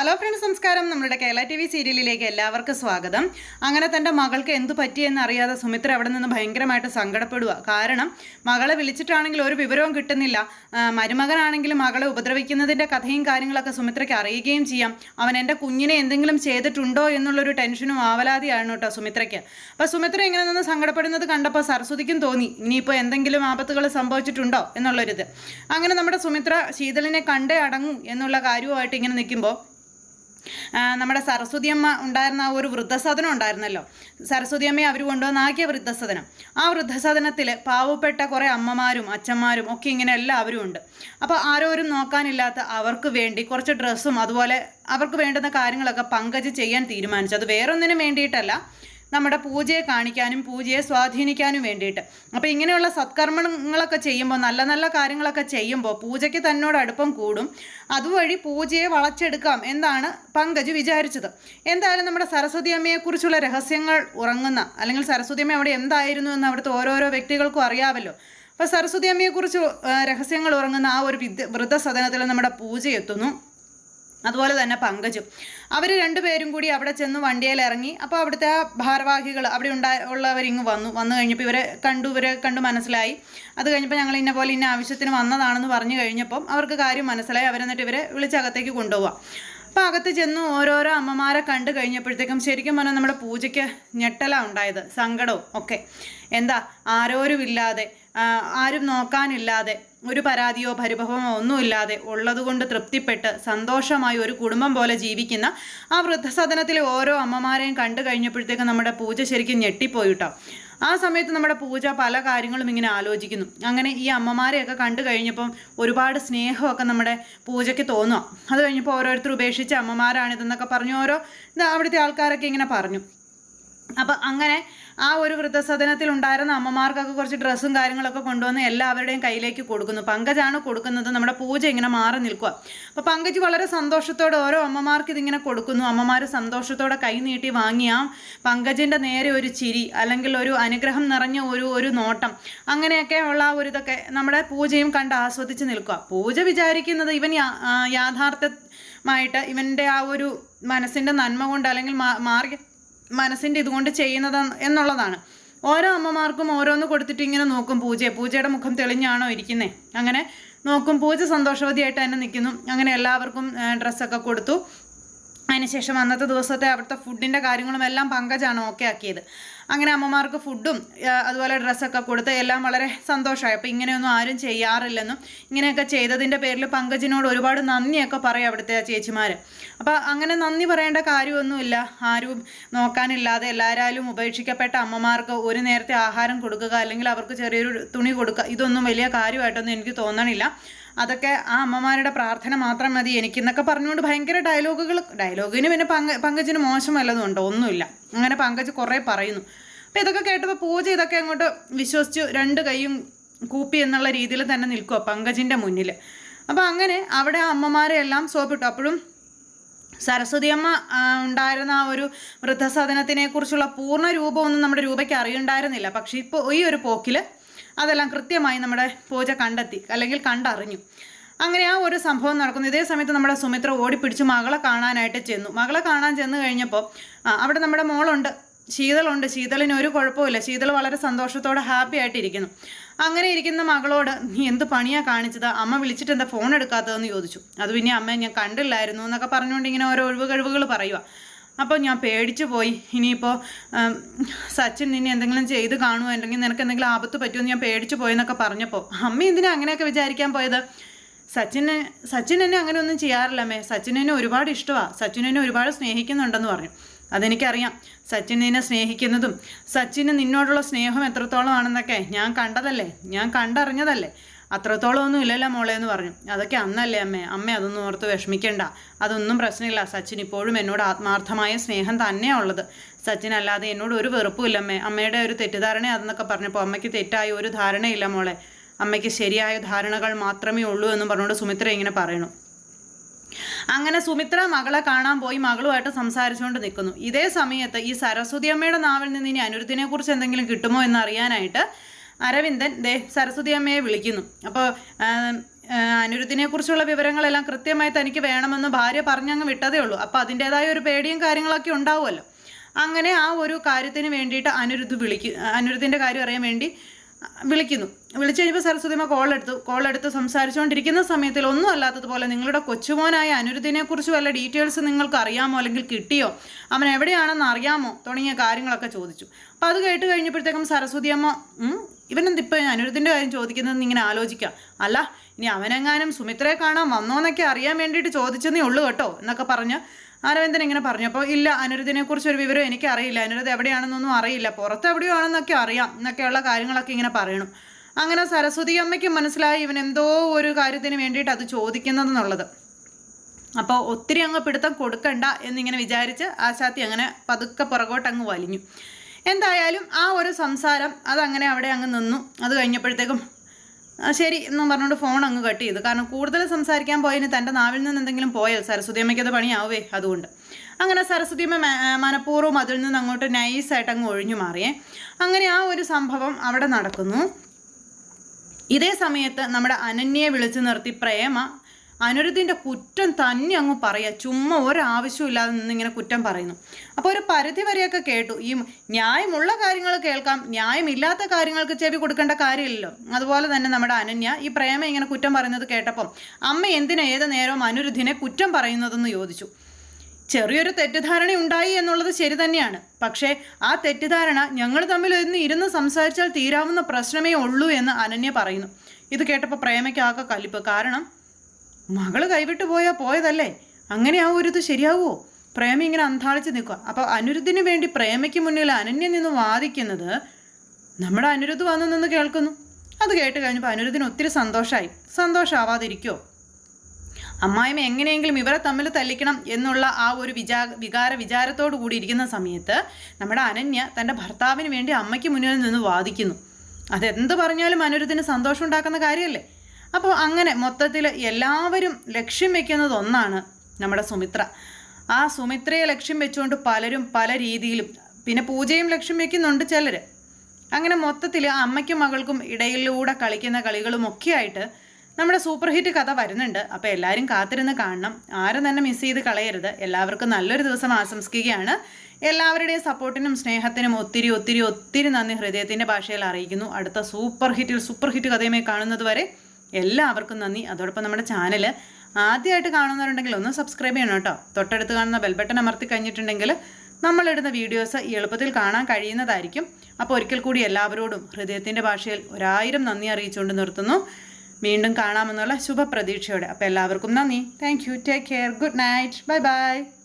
Hello friends നമസ്കാരം. നമ്മുടെ Kerala T V സീരിയലിലേക്ക് എല്ലാവർക്കും സ്വാഗതം. അങ്ങനെ തന്റെ മകൾക്ക് എന്തു പറ്റിയെന്ന് അറിയാതെ സുമിത്ര അവിടെ നിന്ന് ഭയങ്കരമായിട്ട് സങ്കടപ്പെടുക കാരണം മകളെ വിളിച്ചിട്ടാണെങ്കിൽ ഒരു വിവരവും കിട്ടുന്നില്ല. മരുമകനാണെങ്കിലും മകളെ ഉപദ്രവിക്കുന്നതിന്റെ കഥയും കാര്യങ്ങളൊക്കെ സുമിത്രയ്ക്ക് അറിയുകയും ചെയ്യാം. അവൻ എന്റെ കുഞ്ഞിനെ എന്തെങ്കിലും ചെയ്തിട്ടുണ്ടോ എന്നുള്ളൊരു ടെൻഷനും ആവലാതിയാണ് കേട്ടോ സുമിത്രയ്ക്ക്. അപ്പോൾ സുമിത്ര ഇങ്ങനെ നിന്ന് സങ്കടപ്പെടുന്നത് കണ്ടപ്പോൾ സരസ്വതിക്കും തോന്നി ഇനിയിപ്പോൾ എന്തെങ്കിലും ആപത്തുകൾ സംഭവിച്ചിട്ടുണ്ടോ? എന്നുള്ളൊരിത്. അങ്ങനെ നമ്മുടെ സുമിത്ര ശീതളിനെ കണ്ടേ അടങ്ങും എന്നുള്ള കാര്യവുമായിട്ട് ഇങ്ങനെ നിൽക്കുമ്പോൾ നമ്മുടെ സരസ്വതിയമ്മ ഉണ്ടായിരുന്ന ആ ഒരു വൃദ്ധസദനം ഉണ്ടായിരുന്നല്ലോ. സരസ്വതിയമ്മയെ അവർ കൊണ്ടുവന്നാക്കിയ വൃദ്ധസദനം ആ വൃദ്ധസദനത്തിൽ പാവപ്പെട്ട കുറേ അമ്മമാരും അച്ഛന്മാരും ഒക്കെ ഇങ്ങനെ എല്ലാവരും ഉണ്ട്. അപ്പോൾ ആരോരും നോക്കാനില്ലാത്ത അവർക്ക് വേണ്ടി കുറച്ച് ഡ്രസ്സും അതുപോലെ അവർക്ക് വേണ്ടുന്ന കാര്യങ്ങളൊക്കെ പങ്കജ് ചെയ്യാൻ തീരുമാനിച്ചു. അത് വേറൊന്നിനും വേണ്ടിയിട്ടല്ല. നമ്മുടെ പൂജയെ കാണിക്കാനും പൂജയെ സ്വാധീനിക്കാനും വേണ്ടിയിട്ട്. അപ്പോൾ ഇങ്ങനെയുള്ള സത്കർമ്മങ്ങളൊക്കെ ചെയ്യുമ്പോൾ നല്ല നല്ല കാര്യങ്ങളൊക്കെ ചെയ്യുമ്പോൾ പൂജയ്ക്ക് തന്നോട് അടുപ്പം കൂടും. അതുവഴി പൂജയെ വളച്ചെടുക്കാം എന്നാണ് പങ്കജ് വിചാരിച്ചത്. എന്തായാലും നമ്മുടെ സരസ്വതി അമ്മയെക്കുറിച്ചുള്ള രഹസ്യങ്ങൾ ഉറങ്ങുന്ന അല്ലെങ്കിൽ സരസ്വതി അമ്മ അവിടെ എന്തായിരുന്നു എന്ന് അവിടുത്തെ ഓരോരോ വ്യക്തികൾക്കും അറിയാമല്ലോ. അപ്പോൾ സരസ്വതി അമ്മയെക്കുറിച്ച് രഹസ്യങ്ങൾ ഉറങ്ങുന്ന ആ ഒരു വിദ്യ വൃദ്ധസദനത്തിൽ നമ്മുടെ പൂജ എത്തുന്നു. അതുപോലെ തന്നെ പങ്കജും. അവർ രണ്ടുപേരും കൂടി അവിടെ ചെന്ന് വണ്ടിയിൽ ഇറങ്ങി അപ്പോൾ അവിടുത്തെ ആ ഭാരവാഹികൾ അവിടെ ഉണ്ടാ ഉള്ളവരിങ്ങ് വന്നു. വന്നു കഴിഞ്ഞപ്പോൾ ഇവരെ കണ്ടു ഇവരെ കണ്ടു മനസ്സിലായി. അത് കഴിഞ്ഞപ്പോൾ ഞങ്ങൾ ഇന്ന പോലെ ഇന്ന ആവശ്യത്തിന് വന്നതാണെന്ന് പറഞ്ഞു കഴിഞ്ഞപ്പം അവർക്ക് കാര്യം മനസ്സിലായി. അവരെന്നിട്ട് ഇവരെ വിളിച്ചകത്തേക്ക് കൊണ്ടുപോവാം. അപ്പോൾ അകത്ത് ചെന്ന് ഓരോരോ അമ്മമാരെ കണ്ടു കഴിഞ്ഞപ്പോഴത്തേക്കും ശരിക്കും പറഞ്ഞാൽ നമ്മുടെ പൂജയ്ക്ക് ഞെട്ടലാണ് ഉണ്ടായത് സങ്കടവും ഒക്കെ. എന്താ ആരോരുമില്ലാതെ ആരും നോക്കാനില്ലാതെ ഒരു പരാതിയോ പരിഭവമോ ഒന്നുമില്ലാതെ ഉള്ളതുകൊണ്ട് തൃപ്തിപ്പെട്ട് സന്തോഷമായി ഒരു കുടുംബം പോലെ ജീവിക്കുന്ന ആ വൃദ്ധസദനത്തിലെ ഓരോ അമ്മമാരെയും കണ്ടു കഴിഞ്ഞപ്പോഴത്തേക്കും നമ്മുടെ പൂജ ശരിക്കും ഞെട്ടിപ്പോയി കേട്ടോ. ആ സമയത്ത് നമ്മുടെ പൂജ പല കാര്യങ്ങളും ഇങ്ങനെ ആലോചിക്കുന്നു. അങ്ങനെ ഈ അമ്മമാരെയൊക്കെ കണ്ടു കഴിഞ്ഞപ്പം ഒരുപാട് സ്നേഹമൊക്കെ നമ്മുടെ പൂജയ്ക്ക് തോന്നുക അത് കഴിഞ്ഞപ്പോൾ ഓരോരുത്തർ ഉപേക്ഷിച്ച് അമ്മമാരാണിതെന്നൊക്കെ പറഞ്ഞു ഓരോ അവിടുത്തെ ആൾക്കാരൊക്കെ ഇങ്ങനെ പറഞ്ഞു. അപ്പം അങ്ങനെ ആ ഒരു വൃദ്ധസദനത്തിൽ ഉണ്ടായിരുന്ന അമ്മമാർക്കൊക്കെ കുറച്ച് ഡ്രസ്സും കാര്യങ്ങളൊക്കെ കൊണ്ടുവന്ന് എല്ലാവരുടെയും കയ്യിലേക്ക് കൊടുക്കുന്നു. പങ്കജാണ് കൊടുക്കുന്നത്. നമ്മുടെ പൂജ ഇങ്ങനെ മാറി നിൽക്കുക. അപ്പോൾ പങ്കജ് വളരെ സന്തോഷത്തോടെ ഓരോ അമ്മമാർക്ക് ഇതിങ്ങനെ കൊടുക്കുന്നു. അമ്മമാർ സന്തോഷത്തോടെ കൈ നീട്ടി വാങ്ങിയ പങ്കജിന്റെ നേരെ ഒരു ചിരി അല്ലെങ്കിൽ ഒരു അനുഗ്രഹം നിറഞ്ഞ ഒരു ഒരു നോട്ടം. അങ്ങനെയൊക്കെ ഉള്ള ഒരു ഇതൊക്കെ നമ്മുടെ പൂജയും കണ്ട് ആസ്വദിച്ച് നിൽക്കുക. പൂജ വിചാരിക്കുന്നത് ഇവൻ യാഥാർത്ഥ്യമായിട്ട് ഇവന്റെ ആ ഒരു മനസ്സിന്റെ നന്മ കൊണ്ട് അല്ലെങ്കിൽ മാ- മാറി മനസ്സിന്റെ ഇതുകൊണ്ട് ചെയ്യുന്നത് എന്നുള്ളതാണ്. ഓരോ അമ്മമാർക്കും ഓരോന്ന് കൊടുത്തിട്ട് ഇങ്ങനെ നോക്കും പൂജയെ. പൂജയുടെ മുഖം തെളിഞ്ഞാണോ ഇരിക്കുന്നത് അങ്ങനെ നോക്കും. പൂജ സന്തോഷവതിയായിട്ട് തന്നെ നിൽക്കുന്നു. അങ്ങനെ എല്ലാവർക്കും ഡ്രസ്സൊക്കെ കൊടുത്തു. അതിനുശേഷം അന്നത്തെ ദിവസത്തെ അവിടുത്തെ ഫുഡിന്റെ കാര്യങ്ങളും എല്ലാം പങ്കജാണ് ഓക്കെ ആക്കിയത്. അങ്ങനെ അമ്മമാർക്ക് ഫുഡും അതുപോലെ ഡ്രസ്സൊക്കെ കൊടുത്ത് എല്ലാം വളരെ സന്തോഷമായി. അപ്പോൾ ഇങ്ങനെയൊന്നും ആരും ചെയ്യാറില്ലെന്നും ഇങ്ങനെയൊക്കെ ചെയ്തതിന്റെ പേരിൽ പങ്കജിനോട് ഒരുപാട് നന്ദിയൊക്കെ പറയും അവിടുത്തെ ചേച്ചിമാർ അപ്പോൾ അങ്ങനെ നന്ദി പറയേണ്ട കാര്യമൊന്നുമില്ല. ആരും നോക്കാനില്ലാതെ എല്ലാവരും ഉപേക്ഷിക്കപ്പെട്ട അമ്മമാർക്ക് ഒരു നേരത്തെ ആഹാരം കൊടുക്കുക അല്ലെങ്കിൽ അവർക്ക് ചെറിയൊരു തുണി കൊടുക്കുക ഇതൊന്നും വലിയ കാര്യമായിട്ടൊന്നും എനിക്ക് തോന്നണില്ല. അതൊക്കെ ആ അമ്മമാരുടെ പ്രാർത്ഥന മാത്രം മതി എനിക്കെന്നൊക്കെ പറഞ്ഞുകൊണ്ട് ഭയങ്കര ഡയലോഗുകൾ ഡയലോഗിന് പിന്നെ പങ്ക പങ്കജിന് മോശം വല്ലതും ഉണ്ടോ? ഒന്നുമില്ല. അങ്ങനെ പങ്കജ് കുറേ പറയുന്നു. അപ്പോൾ ഇതൊക്കെ കേട്ടപ്പോൾ പൂജ ഇതൊക്കെ അങ്ങോട്ട് വിശ്വസിച്ച്. രണ്ട് കൈയും കൂപ്പി എന്നുള്ള രീതിയിൽ തന്നെ നിൽക്കുക പങ്കജിന്റെ മുന്നിൽ അപ്പോൾ അങ്ങനെ അവിടെ അമ്മമാരെ എല്ലാം സോപ്പിട്ടു. അപ്പോഴും സരസ്വതിയമ്മ ഉണ്ടായിരുന്ന ആ ഒരു വൃദ്ധസദനത്തിനെ കുറിച്ചുള്ള പൂർണ രൂപമൊന്നും നമ്മുടെ രൂപയ്ക്ക് അറിയുണ്ടായിരുന്നില്ല. പക്ഷേ ഇപ്പോൾ ഈ ഒരു പോക്കിൽ അതെല്ലാം കൃത്യമായി നമ്മുടെ പൂജ കണ്ടെത്തി അല്ലെങ്കിൽ കണ്ടറിഞ്ഞു. അങ്ങനെ ആ ഒരു സംഭവം നടക്കുന്നു. ഇതേ സമയത്ത് നമ്മുടെ സുമിത്ര ഓടിപ്പിടിച്ച് മകളെ കാണാനായിട്ട് ചെന്നു. മകളെ കാണാൻ ചെന്ന് കഴിഞ്ഞപ്പോൾ അവിടെ നമ്മുടെ മോളുണ്ട്. ശീതളുണ്ട്. ശീതളിന് ഒരു കുഴപ്പമില്ല ശീതൾ വളരെ സന്തോഷത്തോടെ ഹാപ്പി ആയിട്ടിരിക്കുന്നു. അങ്ങനെ ഇരിക്കുന്ന മകളോട് നീ എന്ത് പണിയാ കാണിച്ചത്? അമ്മ വിളിച്ചിട്ട് എന്താ ഫോൺ എടുക്കാത്തതെന്ന് ചോദിച്ചു. അത് പിന്നെ അമ്മ ഞാൻ കണ്ടില്ലായിരുന്നു എന്നൊക്കെ പറഞ്ഞുകൊണ്ട് ഇങ്ങനെ ഓരോ ഒഴിവ് കഴിവുകൾ പറയുക അപ്പോൾ ഞാൻ പേടിച്ചു പോയി. ഇനിയിപ്പോൾ സച്ചിൻ നിന്നെ എന്തെങ്കിലും ചെയ്ത് കാണുമോ അല്ലെങ്കിൽ നിനക്ക് എന്തെങ്കിലും ആപത്ത് പറ്റുമെന്ന് ഞാൻ പേടിച്ചു പോയെന്നൊക്കെ പറഞ്ഞപ്പോൾ അമ്മ എന്തിനാ അങ്ങനെയൊക്കെ വിചാരിക്കാൻ പോയത്? സച്ചിന് സച്ചിൻ എന്നെ അങ്ങനെ ഒന്നും ചെയ്യാറില്ല അമ്മേ. സച്ചിൻ എന്നെ ഒരുപാട് ഇഷ്ടമാണ് സച്ചിൻ എന്നെ ഒരുപാട് സ്നേഹിക്കുന്നുണ്ടെന്ന് പറഞ്ഞു അതെനിക്കറിയാം. സച്ചിൻ നിന്നെ സ്നേഹിക്കുന്നതും സച്ചിന് നിന്നോടുള്ള സ്നേഹം എത്രത്തോളം ആണെന്നൊക്കെ ഞാൻ കണ്ടതല്ലേ? ഞാൻ കണ്ടറിഞ്ഞതല്ലേ? അത്രത്തോളം ഒന്നും ഇല്ലല്ലോ മോളെ എന്ന് പറഞ്ഞു. അതൊക്കെ അന്നല്ലേ അമ്മേ. അമ്മ അതൊന്നും ഓർത്ത് വിഷമിക്കേണ്ട. അതൊന്നും പ്രശ്നമില്ല. സച്ചിൻ ഇപ്പോഴും എന്നോട് ആത്മാർത്ഥമായ സ്നേഹം തന്നെയാണ് ഉള്ളത്. സച്ചിൻ അല്ലാതെ എന്നോട് ഒരു വെറുപ്പുമില്ല അമ്മേ. അമ്മയുടെ ഒരു തെറ്റിദ്ധാരണ അതെന്നൊക്കെ പറഞ്ഞപ്പോൾ അമ്മയ്ക്ക് തെറ്റായ ഒരു ധാരണയില്ല മോളെ. അമ്മയ്ക്ക് ശരിയായ ധാരണകൾ മാത്രമേ ഉള്ളൂ എന്ന് പറഞ്ഞുകൊണ്ട് സുമിത്ര ഇങ്ങനെ പറയണു അങ്ങനെ സുമിത്ര മകളെ കാണാൻ പോയി മകളുമായിട്ട് സംസാരിച്ചുകൊണ്ട് നിൽക്കുന്നു. ഇതേ സമയത്ത് ഈ സരസ്വതി അമ്മയുടെ നാവിൽ നിന്ന് ഇനി അനിരുദ്ധിനെ കുറിച്ച് എന്തെങ്കിലും കിട്ടുമോ എന്ന് അറിയാനായിട്ട് അരവിന്ദൻ ദേ സരസ്വതി അമ്മയെ വിളിക്കുന്നു. അപ്പോൾ അനിരുദ്ധിനെ കുറിച്ചുള്ള വിവരങ്ങളെല്ലാം കൃത്യമായി തനിക്ക് വേണമെന്ന് ഭാര്യ പറഞ്ഞങ്ങ് വിട്ടതേ ഉള്ളൂ. അപ്പോൾ അതിന്റെതായ ഒരു പേടിയും കാര്യങ്ങളൊക്കെ ഉണ്ടാവുമല്ലോ. അങ്ങനെ ആ ഒരു കാര്യത്തിന് വേണ്ടിയിട്ട് അനിരുദ്ധ് വിളിക്കും അനിരുദ്ധിന്റെ കാര്യം അറിയാൻ വേണ്ടി വിളിക്കുന്നു. വിളിച്ചു കഴിഞ്ഞപ്പോൾ സരസ്വതിമ കോൾ എടുത്തു. കോൾ എടുത്ത് സംസാരിച്ചുകൊണ്ടിരിക്കുന്ന സമയത്തിൽ ഒന്നും അല്ലാത്തതുപോലെ നിങ്ങളുടെ കൊച്ചുമോനായ അനിരുദ്ധിനെ കുറിച്ച് വല്ല ഡീറ്റെയിൽസ് നിങ്ങൾക്ക് അറിയാമോ അല്ലെങ്കിൽ കിട്ടിയോ? അവൻ എവിടെയാണെന്ന് അറിയാമോ? തുടങ്ങിയ കാര്യങ്ങളൊക്കെ ചോദിച്ചു. അപ്പം അത് കേട്ട് കഴിഞ്ഞപ്പോഴത്തേക്കും സരസ്വതി അമ്മ ഇവനെന്തിപ്പോൾ അനിരുദ്ധിന്റെ കാര്യം ചോദിക്കുന്നതെന്ന് ഇങ്ങനെ ആലോചിക്കാം. അല്ല ഇനി അവനെങ്ങാനും സുമിത്രയെ കാണാൻ വന്നോന്നൊക്കെ അറിയാൻ വേണ്ടിയിട്ട് ചോദിച്ചെന്നേ ഉള്ളൂ കേട്ടോ എന്നൊക്കെ പറഞ്ഞ് അരവിന്ദൻ ഇങ്ങനെ പറഞ്ഞു. അപ്പോൾ ഇല്ല അനിരുദ്ധിനെ കുറിച്ച് ഒരു വിവരം എനിക്ക് അറിയില്ല അനിരുദ്ധ എവിടെയാണെന്നൊന്നും അറിയില്ല. പുറത്ത് എവിടെയോ ആണെന്നൊക്കെ അറിയാം എന്നൊക്കെയുള്ള കാര്യങ്ങളൊക്കെ ഇങ്ങനെ പറയണം. അങ്ങനെ സരസ്വതി അമ്മയ്ക്ക് മനസ്സിലായി ഇവൻ എന്തോ ഒരു കാര്യത്തിന് വേണ്ടിയിട്ട് അത് ചോദിക്കുന്നതെന്നുള്ളത്. അപ്പോൾ ഒത്തിരി അങ്ങ് പിടുത്തം കൊടുക്കണ്ട എന്നിങ്ങനെ വിചാരിച്ച് ആശാത്തി അങ്ങനെ പതുക്കെ പുറകോട്ടങ്ങ് വലിഞ്ഞു. എന്തായാലും ആ ഒരു സംസാരം അതങ്ങനെ അവിടെ അങ്ങ് നിന്നു. അത് കഴിഞ്ഞപ്പോഴത്തേക്കും ശരി എന്നും പറഞ്ഞുകൊണ്ട് ഫോൺ അങ്ങ് കട്ട് ചെയ്തു. കാരണം കൂടുതൽ സംസാരിക്കാൻ പോയതിന് തന്റെ നാവിൽ നിന്ന് എന്തെങ്കിലും പോയാൽ സരസ്വതി അമ്മയ്ക്ക് അത് പണിയാവേ അതുകൊണ്ട്. അങ്ങനെ സരസ്വതി അമ്മ മ- മനഃപൂർവം അതിൽ നിന്ന് അങ്ങോട്ട് നൈസായിട്ട് അങ്ങ് ഒഴിഞ്ഞു മാറിയേ. അങ്ങനെ ആ ഒരു സംഭവം അവിടെ നടക്കുന്നു. ഇതേ സമയത്ത് നമ്മുടെ അനന്യയെ വിളിച്ചു നിർത്തി പ്രേമ അനിരുദ്ധിന്റെ കുറ്റം തന്നെ അങ്ങ് പറയുക. ചുമ്മാ ഒരാവശ്യമില്ലാതെ നിന്നിങ്ങനെ കുറ്റം പറയുന്നു. അപ്പോൾ ഒരു പരിധി വരെയൊക്കെ കേട്ടു. ഈ ന്യായമുള്ള കാര്യങ്ങൾ കേൾക്കാം. ന്യായമില്ലാത്ത കാര്യങ്ങൾക്ക് ചെവി കൊടുക്കേണ്ട കാര്യമില്ലല്ലോ. അതുപോലെ തന്നെ നമ്മുടെ അനന്യ ഈ പ്രേമ ഇങ്ങനെ കുറ്റം പറയുന്നത് കേട്ടപ്പം അമ്മ എന്തിനാ ഏത് നേരവും അനിരുദ്ധിനെ കുറ്റം പറയുന്നതെന്ന് ചോദിച്ചു. ചെറിയൊരു തെറ്റിദ്ധാരണ ഉണ്ടായി എന്നുള്ളത് ശരി തന്നെയാണ്. പക്ഷേ ആ തെറ്റിദ്ധാരണ ഞങ്ങൾ തമ്മിൽ ഒന്ന് ഇരുന്ന് സംസാരിച്ചാൽ തീരാവുന്ന പ്രശ്നമേ ഉള്ളൂ എന്ന് അനന്യ പറയുന്നു. ഇത് കേട്ടപ്പോൾ പ്രേമയ്ക്കാകെ കലിപ്പ്. കാരണം മകൾ കൈവിട്ട് പോയാൽ പോയതല്ലേ? അങ്ങനെ ആ ഒരു ഇത് ശരിയാവുമോ പ്രേമ ഇങ്ങനെ അന്താളിച്ച് നിൽക്കുക അപ്പോൾ അനിരുദ്ധിന് വേണ്ടി പ്രേമയ്ക്ക് മുന്നിൽ അനന്യ നിന്ന് വാദിക്കുന്നത് നമ്മുടെ അനിരുദ്ധ് വന്നു നിന്ന് കേൾക്കുന്നു. അത് കേട്ട് കഴിഞ്ഞപ്പോൾ അനിരുദ്ധിന് ഒത്തിരി സന്തോഷമായി സന്തോഷമാവാതിരിക്കുമോ അമ്മായിമ്മ എങ്ങനെയെങ്കിലും ഇവരെ തമ്മിൽ തല്ലിക്കണം എന്നുള്ള ആ ഒരു വിചാ വികാര വിചാരത്തോടു കൂടി ഇരിക്കുന്ന സമയത്ത് നമ്മുടെ അനന്യ തന്റെ ഭർത്താവിന് വേണ്ടി അമ്മയ്ക്ക് മുന്നിൽ നിന്ന് വാദിക്കുന്നു. അതെന്ത് പറഞ്ഞാലും അനിരുദ്ധിന് സന്തോഷം ഉണ്ടാക്കുന്ന കാര്യമല്ലേ അപ്പോൾ അങ്ങനെ മൊത്തത്തിൽ എല്ലാവരും ലക്ഷ്യം വെക്കുന്നത് ഒന്നാണ് നമ്മുടെ സുമിത്ര. ആ സുമിത്രയെ ലക്ഷ്യം വെച്ചുകൊണ്ട് പലരും പല രീതിയിലും പിന്നെ പൂജയും ലക്ഷ്യം വെക്കുന്നുണ്ട് ചിലർ. അങ്ങനെ മൊത്തത്തിൽ ആ അമ്മയ്ക്കും മകൾക്കും ഇടയിലൂടെ കളിക്കുന്ന കളികളും ഒക്കെ ആയിട്ട് നമ്മുടെ സൂപ്പർ ഹിറ്റ് കഥ വരുന്നുണ്ട്. അപ്പോൾ എല്ലാവരും കാത്തിരുന്ന് കാണണം. ആരും തന്നെ മിസ് ചെയ്ത് കളയരുത്. എല്ലാവർക്കും നല്ലൊരു ദിവസം ആശംസിക്കുകയാണ്. എല്ലാവരുടെയും സപ്പോർട്ടിനും സ്നേഹത്തിനും ഒത്തിരി ഒത്തിരി ഒത്തിരി നന്ദി ഹൃദയത്തിന്റെ ഭാഷയിൽ അറിയിക്കുന്നു. അടുത്ത സൂപ്പർ ഹിറ്റിൽ സൂപ്പർ ഹിറ്റ് കഥയുമായി കാണുന്നത് വരെ എല്ലാവർക്കും നന്ദി. അതോടൊപ്പം നമ്മുടെ ചാനൽ ആദ്യമായിട്ട് കാണുന്നവരുണ്ടെങ്കിൽ ഒന്ന് സബ്സ്ക്രൈബ് ചെയ്യണം കേട്ടോ. തൊട്ടടുത്ത് കാണുന്ന ബെൽബട്ടൺ അമർത്തി കഴിഞ്ഞിട്ടുണ്ടെങ്കിൽ നമ്മളിടുന്ന വീഡിയോസ് എളുപ്പത്തിൽ കാണാൻ കഴിയുന്നതായിരിക്കും. അപ്പോൾ ഒരിക്കൽ കൂടി എല്ലാവരോടും ഹൃദയത്തിന്റെ ഭാഷയിൽ ഒരായിരം നന്ദി അറിയിച്ചുകൊണ്ട് നിർത്തുന്നു. വീണ്ടും കാണാമെന്നുള്ള ശുഭപ്രതീക്ഷയോടെ. അപ്പോൾ എല്ലാവർക്കും നന്ദി. Thank take care good night bye bye